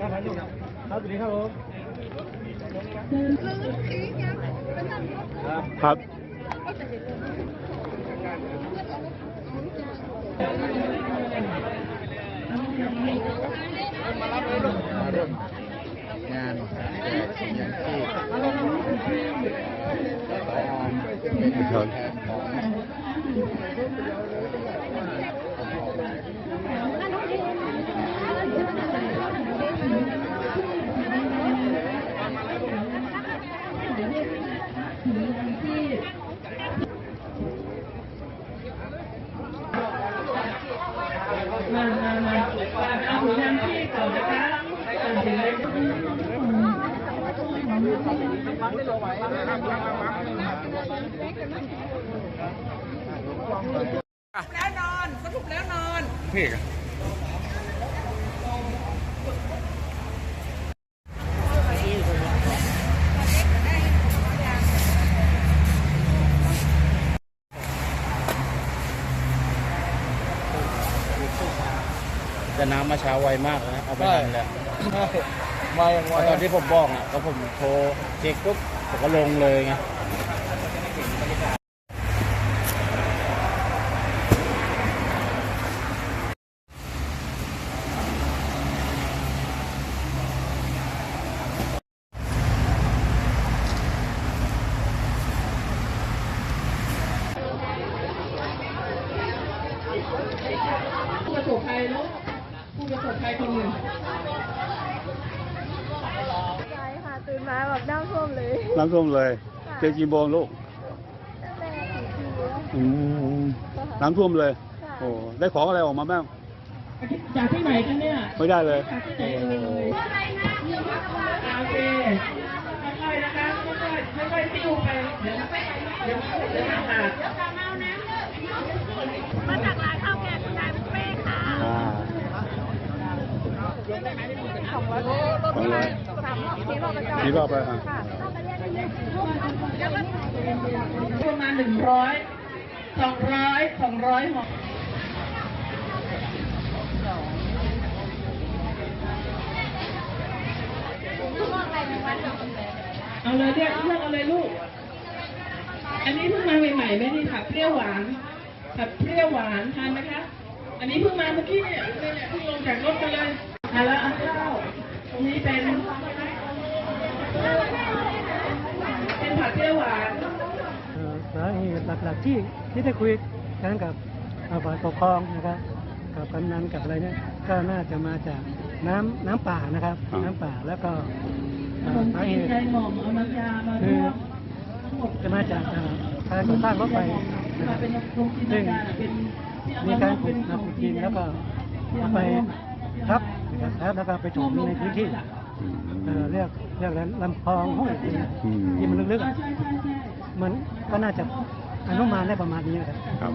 ครับงานแจกอย่างที่ขออ มเป็นตัวแทนองแล้วนอนสรุปแล้วนอน พี่ กจะน้ำมาเช้าไวมากนะเอาไปทันแล้วมาอย่างไวตอนที่ผมบอกอะก็ผมโทรเช็คปุ๊บผมก็ลงเลยไงผู้ป ระสบภัยลูกผู้ประสบภัยคนหนึ่งใช่ค่ะ ตื่นมาแบบน้ำท่วมเลยน้ำท่วมเลยเจอกี่โมงลูกตั้งแต่สี่ปีแล้วอืมน้ำท่วมเลยค่ะโอ้ได้ของอะไรออกมาบ้างจากที่ไหนกันเนี่ย ไม่ได้เลยจากที่ไหนเลยโอเคค่อยๆนะคะค่อยๆค่อยๆติ้วไป เดี๋ยวเดี๋ยวเดี๋ยวขาดมาจากร้านข้าวแกงคุณยายบุฟเฟ่ค่ะ อ่า สอง รถที่มาสามรอบสี่รอบประจำกี่รอบแล้วค่ะประมาณหนึ่งร้อยสองร้อยสองร้อยห่อเอาเลยเรียกเลือกเอาเลยลูก อันนี้เพิ่งมาใหม่ๆไหมนี่ผัดเปรี้ยวหวานผัดเปรี้ยวหวานทานไหมคะ อันนี้เพิ่งมาเมื่อกี้เนี่ยเพิ่งลงจากรถมาเลย แล้วอันข้าวตรงนี้เป็น เป็นผัดเปรี้ยวหวานเอ่อสาเหตุหลักๆที่ที่ได้คุยกันกับอ่าฝ่ายปกครองนะครับกับกำนันกับอะไรเนี่ยก็น่าจะมาจากน้ำน้ำป่านะครับครับน้ำป่าแล้วก็เอ่อคนสาที่เหตุใจหม่อมเอาน้ำยามาคืร่อวมทั้งหมดจะมาจากเอ่อการก่อสร้างรถไฟนะคมารับเป็นโรงกิจการเป็นที่เอามีมาการเป็ขุนดขมาองขุดกิดินนแล้วก็เอาไปทับนะ ครับแล้วก็ไปถมในพื้นที่เอ่อเรียกเรียกอะไรลำคลองห้วยที่มันลึกๆอ่าอะใช่ใช่ใช่มันก็น่าจะอนุมานได้ประมาณนี้นะครับ ครับ